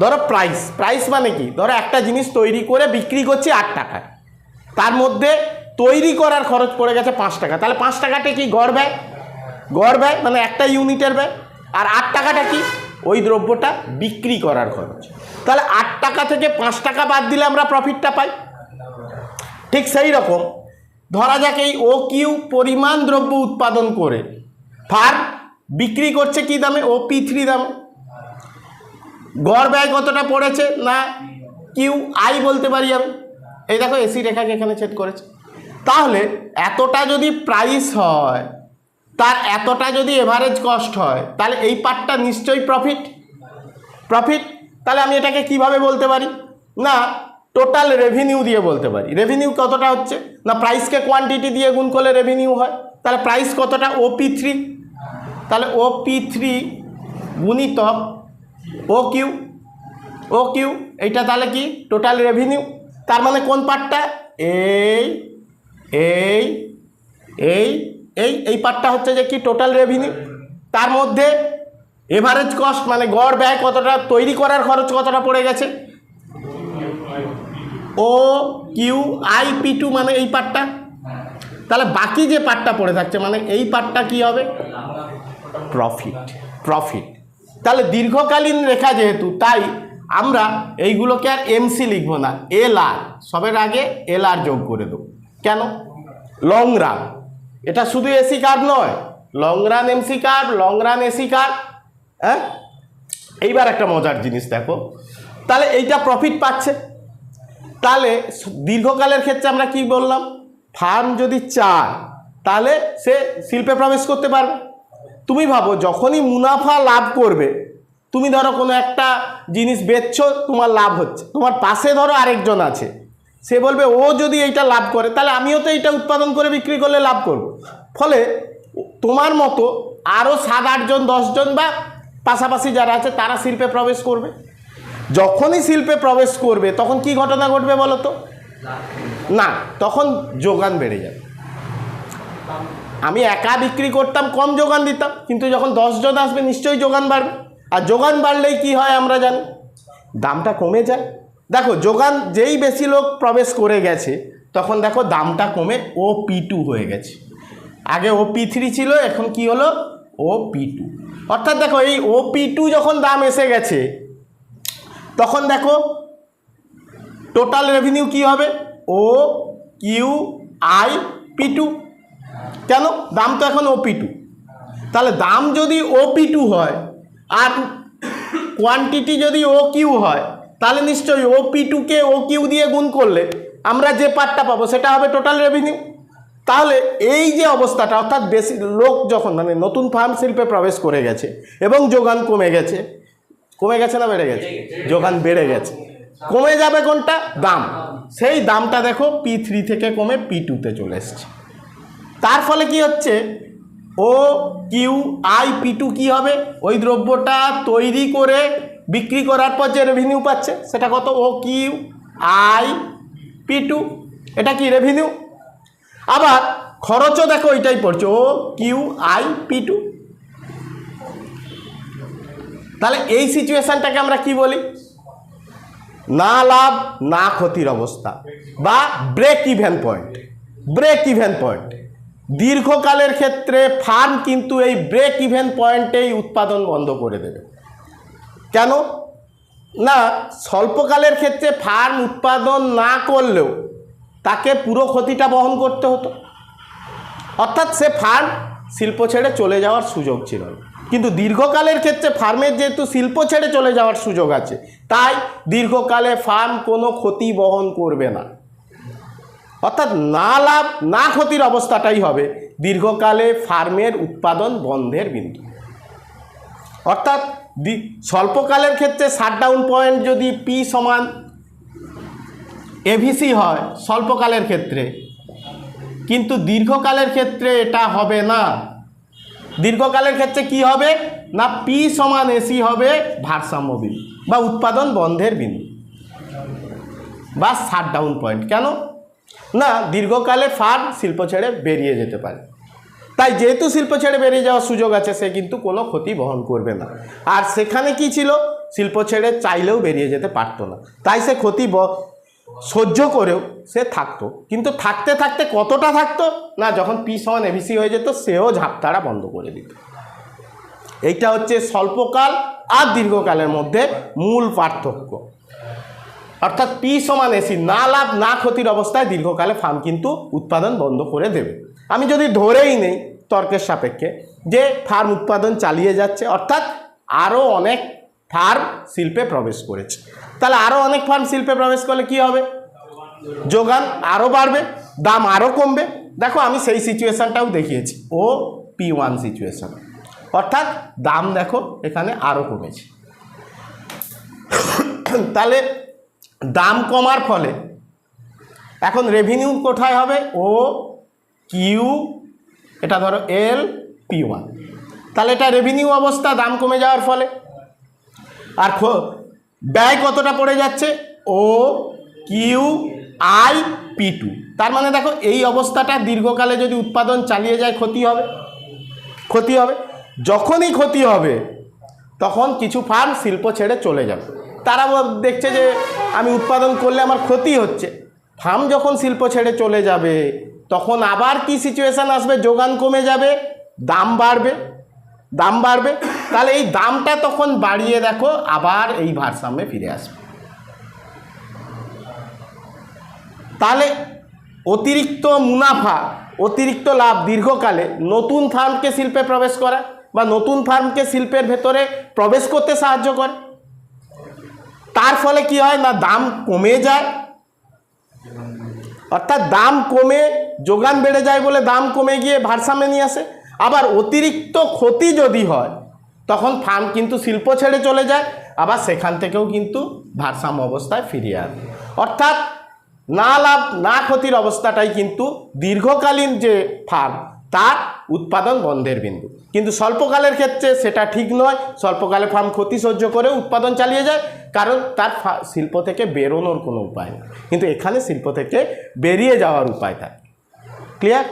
ধরো price price মানে কি? ধরো একটা জিনিস তৈরি করে বিক্রি করছি আট টাকায়। তার মধ্যে তৈরি করার খরচ পড়ে গেছে পাঁচ টাকা। তাহলে পাঁচ টাকাটা কি গড় ব্যয়? গড় ব্যয় মানে একটা ইউনিটের ব্যয়। আর আট টাকাটা কি? ওই দ্রব্যটা বিক্রি করার খরচ। তাহলে আট টাকা থেকে পাঁচ টাকা বাদ দিলে আমরা প্রফিটটা পাই। ঠিক সেই রকম। ধরা যাক এই ও কিউ পরিমাণ দ্রব্য উৎপাদন করে। ফার্ম বিক্রি করছে কি দামে? ও পি থ্রি দামে। গড় ব্যয় কতটা পড়েছে না কিউ আই বলতে পারি আমি? এই দেখো এসি রেখাকে এখানে ছেদ করেছে। তাহলে এতটা যদি প্রাইস হয়, তার এতটা যদি এভারেজ কস্ট হয়, তাহলে এই পার্টটা নিশ্চয়ই প্রফিট প্রফিট তাহলে আমি এটাকে কীভাবে বলতে পারি? না টোটাল রেভিনিউ দিয়ে বলতে পারি। রেভিনিউ কতটা হচ্ছে? না প্রাইসকে কোয়ান্টিটি দিয়ে গুণ করলে রেভিনিউ হয়? তাহলে প্রাইস কতটা? ও পি থ্রি তাহলে ও পি থ্রি গুণিতক ও কিউ ও কিউ এইটা তাহলে কি? টোটাল রেভিনিউ তার মানে কোন পার্টটা এই এই এই এই এই পার্টটা হচ্ছে যে কি? টোটাল রেভিনিউ তার মধ্যে এভারেজ কস্ট মানে গড় ব্যয় কতটা, তৈরি করার খরচ কতটা পড়ে গেছে? O Q I P two মানে এই পার্টটা তাহলে বাকি যে পার্টটা পড়ে থাকছে মানে এই পার্টটা কি হবে? প্রফিট প্রফিট তাহলে দীর্ঘকালীন রেখা যেহেতু, তাই আমরা এইগুলোকে আর এমসি লিখব না এল আর সবের আগে এল আর যোগ করে দেবো। কেন? লং রান এটা শুধু এসি কার্ড নয় long run MC curve long run AC curve হ্যাঁ? এইবার একটা মজার জিনিস দেখো, তাহলে এইটা প্রফিট পাচ্ছে। তাহলে দীর্ঘকালের ক্ষেত্রে আমরা কি বললাম? ফার্ম যদি চায়, তাহলে সে শিল্পে প্রবেশ করতে পারবে। তুমি ভাবো, যখনই মুনাফা লাভ করবে, তুমি ধরো কোনো একটা জিনিস বেচছো, তোমার লাভ হচ্ছে। তোমার পাশে ধরো আরেকজন আছে। সে বলবে, ও যদি এইটা লাভ করে, তাহলে আমিও তো এইটা উৎপাদন করে বিক্রি করলে লাভ করব। ফলে তোমার মতো আরও সাত আটজন, দশজন বা পাশাপাশি যারা আছে, তারা শিল্পে প্রবেশ করবে। যখনই শিল্পে প্রবেশ করবে, তখন কি ঘটনা ঘটবে বলো তো? না, তখন যোগান বেড়ে যাবে। আমি একা বিক্রি করতাম, কম যোগান দিতাম। কিন্তু যখন দশজন আসবে, নিশ্চয়ই যোগান বাড়বে। আর যোগান বাড়লেই কি হয় আমরা জানি। দামটা কমে যায়। দেখো, যোগান যেই বেশি লোক প্রবেশ করে গেছে, তখন দেখো দামটা কমে ও পি টু হয়ে গেছে। আগে ও পি থ্রি ছিল, এখন কি হলো? ও পি টু অর্থাৎ দেখো, এই ও পি টু যখন দাম এসে গেছে, তখন দেখো টোটাল রেভিনিউ কি হবে? O Q I P two কেন? দাম তো এখন ওপি টু তাহলে দাম যদি ওপি টু হয় আর কোয়ান্টিটি যদি ও কিউ হয়, তাহলে নিশ্চয়ই ওপি টুকে ও কিউ দিয়ে গুণ করলে আমরা যে পার্টটা পাবো সেটা হবে টোটাল রেভিনিউ তাহলে এই যে অবস্থাটা, অর্থাৎ বেশি লোক যখন মানে নতুন ফার্ম শিল্পে প্রবেশ করে গেছে এবং যোগান কমে গেছে কমে গেছে না বেড়ে গেছে? যোগান বেড়ে গেছে। কমে যাবে কোনটা? দাম। সেই দামটা দেখো পি থ্রি থেকে কমে পি টুতে চলে এসছে। তার ফলে কি হচ্ছে? O Q I P two কী হবে? ওই দ্রব্যটা তৈরি করে বিক্রি করার পর যে রেভিনিউ পাচ্ছে, সেটা কত? O Q I P two এটা কি রেভিনিউ আবার খরচও দেখো ওইটাই পড়ছে। O Q I P two তাহলে এই সিচুয়েশানটাকে আমরা কি বলি? না লাভ, না ক্ষতির অবস্থা বা break even point break even point দীর্ঘকালের ক্ষেত্রে ফার্ম কিন্তু এই ব্রেক ইভেন পয়েন্টেই উৎপাদন বন্ধ করে দেবে। কেন? না, স্বল্পকালের ক্ষেত্রে ফার্ম উৎপাদন না করলেও তাকে পুরো ক্ষতিটা বহন করতে হতো। অর্থাৎ সে ফার্ম শিল্প ছেড়ে চলে যাওয়ার সুযোগ ছিল। কিন্তু দীর্ঘকালের ক্ষেত্রে ফার্মের যেহেতু শিল্প ছেড়ে চলে যাওয়ার সুযোগ আছে, তাই দীর্ঘকালে ফার্ম কোনো ক্ষতি বহন করবে না। অর্থাৎ না লাভ, না ক্ষতির অবস্থাটাই হবে দীর্ঘকালে ফার্মের উৎপাদন বন্ধের বিন্দু। অর্থাৎ স্বল্পকালের ক্ষেত্রে শাটডাউন পয়েন্ট যদি পি সমান এভিসি হয় স্বল্পকালের ক্ষেত্রে, কিন্তু দীর্ঘকালের ক্ষেত্রে এটা হবে না। দীর্ঘকালের ক্ষেত্রে কি হবে? না পি সমান এসি হবে ভারসাম্য বিন্দু বা উৎপাদন বন্ধের বিন্দু বা শাটডাউন পয়েন্ট কেন? না, দীর্ঘকালে ফার্ম শিল্প ছেড়ে বেরিয়ে যেতে পারে। তাই যেহেতু শিল্প ছেড়ে বেরিয়ে যাওয়ার সুযোগ আছে, সে কিন্তু কোনো ক্ষতি বহন করবে না। আর সেখানে কি ছিল? শিল্প ছেড়ে চাইলেও বেরিয়ে যেতে পারতো না। তাই সে ক্ষতি সহ্য করেও সে থাকতো। কিন্তু থাকতে থাকতে কতটা থাকতো? না, যখন পি সমান এভিসি হয়ে যেত, সেও ঝাপতাড়া বন্ধ করে দিত। এইটা হচ্ছে স্বল্পকাল আর দীর্ঘকালের মধ্যে মূল পার্থক্য। অর্থাৎ পি সমান এসি, না লাভ, না ক্ষতির অবস্থায় দীর্ঘকালে ফার্ম কিন্তু উৎপাদন বন্ধ করে দেবে। আমি যদি ধরেই নেই তর্কের সাপেক্ষে যে ফার্ম উৎপাদন চালিয়ে যাচ্ছে, অর্থাৎ আরও অনেক ফার্ম শিল্পে প্রবেশ করেছে। তাহলে আরও অনেক ফার্ম শিল্পে প্রবেশ করলে কি হবে? যোগান আরও বাড়বে, দাম আরও কমবে। দেখো, আমি সেই সিচুয়েশানটাও দেখিয়েছি, ও পি ওয়ান সিচুয়েশান। অর্থাৎ দাম দেখো, এখানে আরও কমেছে। তাহলে দাম কমার ফলে। এখন রেভিনিউ কোথায় হবে? ও কিউ এটা ধরো এল পি ওয়ান তাহলে এটা রেভিনিউ অবস্থা, দাম কমে যাওয়ার ফলে। আর ব্যয় কতটা পড়ে যাচ্ছে? O Q I P two তার মানে দেখো, এই অবস্থাটা দীর্ঘকালে যদি উৎপাদন চালিয়ে যায়, ক্ষতি হবে। ক্ষতি হবে। যখনই ক্ষতি হবে, তখন কিছু ফার্ম শিল্প ছেড়ে চলে যাবে। তারা দেখছে যে আমি উৎপাদন করলে আমার ক্ষতি হচ্ছে। ফার্ম যখন শিল্প ছেড়ে চলে যাবে, তখন আবার কি সিচুয়েশান আসবে? যোগান কমে যাবে, দাম বাড়বে দাম বাড়বে। তাহলে এই দামটা তখন বাড়িয়ে দেখো, আবার এই ভারসাম্যে ফিরে আসবে। তাহলে অতিরিক্ত মুনাফা, অতিরিক্ত লাভ দীর্ঘকালে নতুন ফার্মকে শিল্পে প্রবেশ করা বা নতুন ফার্মকে শিল্পের ভেতরে প্রবেশ করতে সাহায্য করে। তার ফলে কি হয় না, দাম কমে যায়। অর্থাৎ দাম কমে, যোগান বেড়ে যায় বলে দাম কমে গিয়ে ভারসাম্যে নিয়ে আসে। আবার অতিরিক্ত ক্ষতি যদি হয়, তখন ফার্ম কিন্তু শিল্প ছেড়ে চলে যায়, আবার সেখান থেকেও কিন্তু ভারসাম্য অবস্থায় ফিরিয়ে আসে অর্থাৎ না লাভ, না ক্ষতির অবস্থাটাই কিন্তু দীর্ঘকালীন যে ফার্ম তার উৎপাদন বন্ধের বিন্দু। কিন্তু স্বল্পকালের ক্ষেত্রে সেটা ঠিক নয়। স্বল্পকালে ফার্ম ক্ষতি সহ্য করে উৎপাদন চালিয়ে যায়। কারণ তার শিল্প থেকে বেরোনোর কোনো উপায় নেই। কিন্তু এখানে শিল্প থেকে বেরিয়ে যাওয়ার উপায় থাকে। ক্লিয়ার